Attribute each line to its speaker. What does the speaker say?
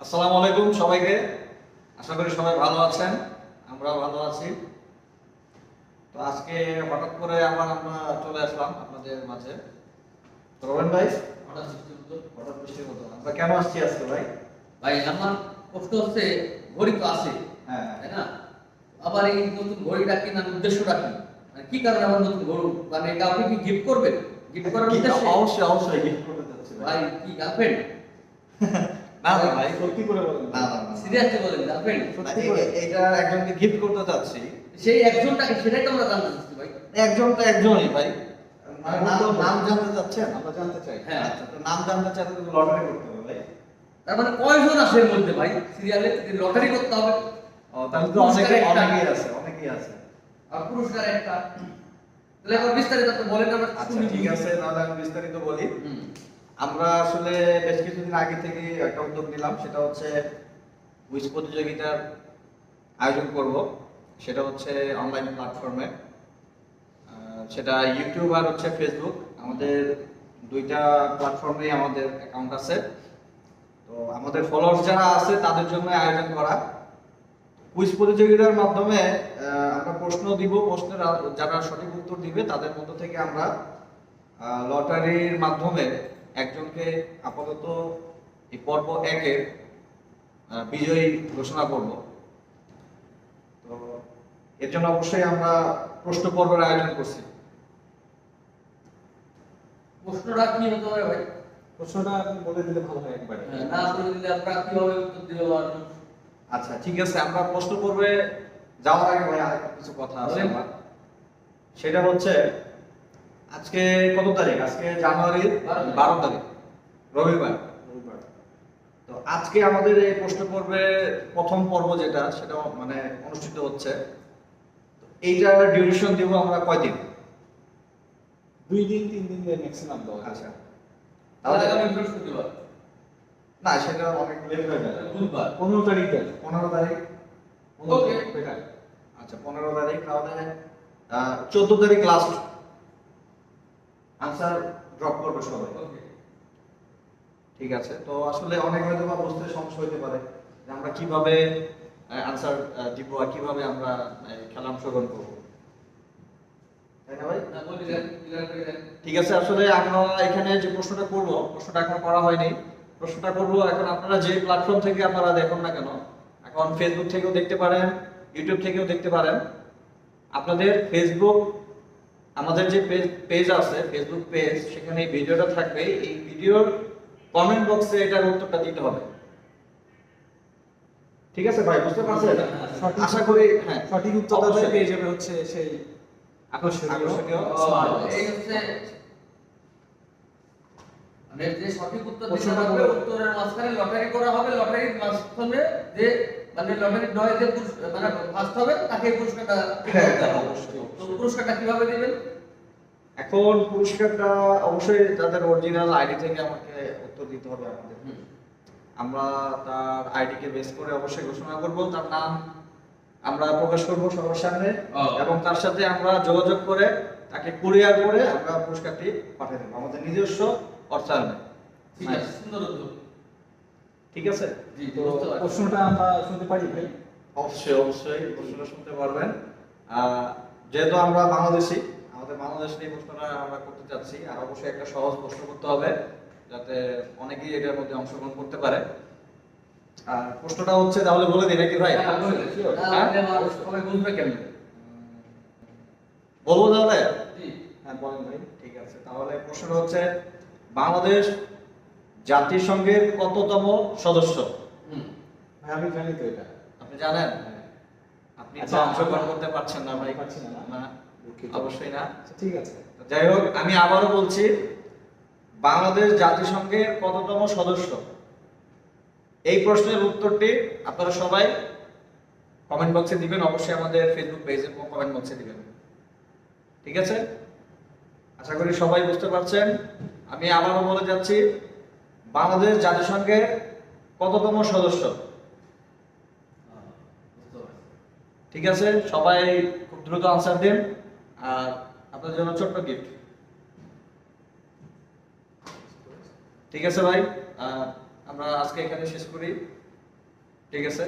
Speaker 1: আসসালামু আলাইকুম সবাইকে। আশা করি সবাই ভালো আছেন। আমরাও ভালো আছি। তো আজকে হঠাৎ করে আবার আমরা চলে আসলাম আপনাদের মাঝে। রবেন ভাই
Speaker 2: হঠাৎ সৃষ্টি হতো।
Speaker 1: হঠাৎ বৃষ্টির মতো। আমরা কেন আসছি আজকে ভাই?
Speaker 2: ভাই আমার প্রশ্ন হচ্ছে ঘড়ি তো আছে
Speaker 1: হ্যাঁ।
Speaker 2: তাই না? আবার এই নতুন ঘড়িটা কেনার উদ্দেশ্যটা কি? মানে কি কারণে আমার নতুন ঘড়ি? মানে কাউকে কি গিফট করবেন? গিফট করার উদ্দেশ্যে?
Speaker 1: অবশ্যই অবশ্যই গিফট করতে চাচ্ছি ভাই।
Speaker 2: কি গার্লফ্রেন্ড
Speaker 1: না না ভাই
Speaker 3: সত্যি করে বলেন।
Speaker 1: না না না
Speaker 2: সিরিয়াসলি বলেন গার্লফ্রেন্ড
Speaker 1: না, এ- এ- এটা একজনকে গিফট করতে চাচ্ছি।
Speaker 2: সেই একজনটাকে সেটাই তো আমরা জানতে চাচ্ছি ভাই।
Speaker 1: একজন তো একজনই ভাই। নাম- নাম জানতে চাচ্ছেন?
Speaker 3: আমরা জানতে চাই।
Speaker 2: হ্যাঁ।
Speaker 1: আচ্ছা নাম জানতে চাইলে তো লটারি করতে হবে ভাই।
Speaker 2: তার মানে কয়জন আসে এর মধ্যে ভাই? সিরিয়ালে লটারি করতে হবে।
Speaker 1: ও তাহলে তো অনেকে অনেকেই আছে অনেকেই আছে।
Speaker 2: আর পুরস্কার একটা। তাহলে বিস্তারিত বলেন আমরা
Speaker 1: আচ্ছা ঠিক আছে তাহলে আমি বিস্তারিত বলি। আমরা আসলে বেশ কিছুদিন আগে থেকে একটা উদ্যোগ নিলাম, সেটা হচ্ছে কুইজ প্রতিযোগিতার আয়োজন করব। সেটা হচ্ছে অনলাইন প্ল্যাটফর্মে। সেটা ইউটিউব আর হচ্ছে ফেসবুক আমাদের দুইটা প্ল্যাটফর্মে আমাদের অ্যাকাউন্ট আছে। তো আমাদের ফলোয়ার্স যারা আছে, তাদের জন্য আয়োজন করা। কুইজ প্রতিযোগিতার মাধ্যমে আমরা প্রশ্ন দিব, প্রশ্নের যারা সঠিক উত্তর দিবে, তাদের মধ্য থেকে আমরা লটারির মাধ্যমে একজনকে আপাতত এই পর্ব একের বিজয়ী ঘোষণা করব। তো এর জন্য অবশ্যই আমরা প্রশ্ন পর্বের আয়োজন করছি।
Speaker 2: প্রশ্নটা কি হতে হবে ভাই?
Speaker 3: প্রশ্নটা আপনি বলে দিলে ভালো হয় একবারে।
Speaker 2: হ্যাঁ, না করে দিলে আপনারা কীভাবে উত্তর দিতে পারবেন
Speaker 1: আচ্ছা ঠিক আছে আমরা প্রশ্ন পর্বে যাওয়ার আগে ভাই আরেকটা কিছু কথা আছে। আমার। সেটা হচ্ছে আজকে কত তারিখ? আজকে জানুয়ারির
Speaker 2: বারো তারিখ।
Speaker 1: রবিবার।
Speaker 3: রবিবার।
Speaker 1: তো আজকে আমাদের এই প্রশ্ন পর্বে প্রথম পর্ব যেটা সেটা মানে অনুষ্ঠিত হচ্ছে। তো এইটার ডিউরেশন দিব আমরা কয়দিন
Speaker 3: দুই দিন তিন দিন ম্যাক্সিমাম দেওয়া
Speaker 1: আচ্ছা।
Speaker 2: তাহলে বৃহস্পতিবার।
Speaker 1: না সেটা অনেক লেট হয়ে যাবে।
Speaker 2: বুধবার।
Speaker 3: পনেরো তারিখ দেন।
Speaker 1: পনেরো তারিখ.
Speaker 3: বেটার
Speaker 1: আচ্ছা পনেরো তারিখ তাহলে চোদ্দ তারিখ লাস্ট আনসার ড্রপ করবে সবাই। ঠিক আছে? তো আসলে অনেক হয়তো বা বুঝতে সমস্যা হতে পারে যে আমরা কীভাবে আনসার দিব আর কীভাবে আমরা খেলা অংশগ্রহণ করব।
Speaker 2: দেন
Speaker 1: ঠিক আছে আসলে আমরা এখানে যে প্রশ্নটা করব প্রশ্নটা এখন করা হয়নি। প্রশ্নটা করব এখন আপনারা যে প্ল্যাটফর্ম থেকে আপনারা দেখুন না কেন এখন ফেসবুক থেকেও দেখতে পারেন ইউটিউব থেকেও দেখতে পারেন। আপনাদের ফেসবুক আমাদের যে পেজ আছে ফেসবুক পেজ সেখানে এই ভিডিওটা থাকবে এই ভিডিওর কমেন্ট বক্সে এটার উত্তরটা দিতে হবে ঠিক আছে ভাই বুঝতে পারছেন আশা করি হ্যাঁ
Speaker 3: সঠিক উত্তরটা
Speaker 1: অবশ্যই।
Speaker 3: পেয়ে যাবে হচ্ছে সেই আকর্ষণীয়।
Speaker 2: এই হচ্ছে মানে যে সঠিক উত্তর দিতে
Speaker 3: বলো।
Speaker 2: উত্তরের মাঝখানে লটারি করা হবে লটারির মাঝখানে যে মানে লটারি নয় যে মানে ফার্স্ট হবে তাকে পুরস্কারটা
Speaker 1: হ্যাঁ, অবশ্যই,
Speaker 2: তো পুরস্কারটা কীভাবে দিবেন?
Speaker 1: এখন পুরস্কারটা অবশ্যই তাদের অরিজিনাল আইডি থেকে আমাকে উত্তর দিতে হবে আমাদের। আমরা তার আইডিকে বেস করে অবশ্যই ঘোষণা করব। তার নাম আমরা প্রকাশ করব সবার সামনে এবং তার সাথে আমরা যোগাযোগ করে তাকে কুরিয়ার করে আমরা পুরস্কারটি পাঠিয়ে দেবো। আমাদের নিজস্ব অর্থায়নে
Speaker 2: ঠিক আছে সুন্দর
Speaker 1: ঠিক আছে?
Speaker 3: তো প্রশ্নটা আমরা শুনতে পারি ভাই?
Speaker 1: অবশ্যই অবশ্যই প্রশ্নটা শুনতে পারবেন। যেহেতু আমরা বাংলাদেশি আমাদের বাংলাদেশ নিয়ে প্রশ্নটা আমরা করতে চাচ্ছি আর অবশ্যই একটা সহজ প্রশ্ন করতে হবে যাতে অনেকেই এটার মধ্যে অংশগ্রহণ করতে পারে। আর প্রশ্নটা হচ্ছে তাহলে বলে দিই নাকি ভাই?
Speaker 2: হ্যাঁ,
Speaker 1: হ্যাঁ? বলব তাহলে?
Speaker 2: জি।
Speaker 3: হ্যাঁ বলেন ভাই
Speaker 1: ঠিক আছে। তাহলে প্রশ্নটা হচ্ছে বাংলাদেশ জাতিসংঘের কততম সদস্য?
Speaker 3: আমি জানি তো এটা।
Speaker 1: আপনি জানেন?
Speaker 3: হ্যাঁ।
Speaker 1: আপনি
Speaker 3: আচ্ছা,
Speaker 1: তো অংশগ্রহণ করতে পারছেন না ভাই।
Speaker 3: না।
Speaker 1: অবশ্যই না।
Speaker 3: আচ্ছা, ঠিক আছে।
Speaker 1: যাই হোক আমি আবারও বলছি বাংলাদেশ জাতিসংঘের কততম সদস্য? এই প্রশ্নের উত্তরটি আপনারা সবাই কমেন্ট বক্সে দিবেন। অবশ্যই আমাদের ফেসবুক পেজে কমেন্ট বক্সে দিবেন। ঠিক আছে? আশা করি সবাই বুঝতে পারছেন। আমি আবারও বলে যাচ্ছি বাংলাদেশ জাতিসংঘের কততম সদস্য? ঠিক আছে, সবাই খুব দ্রুত আনসার দিন। আর আপনার জন্য ছোট্ট গিফট ঠিক আছে ভাই আমরা আজকে এখানে শেষ করি। ঠিক আছে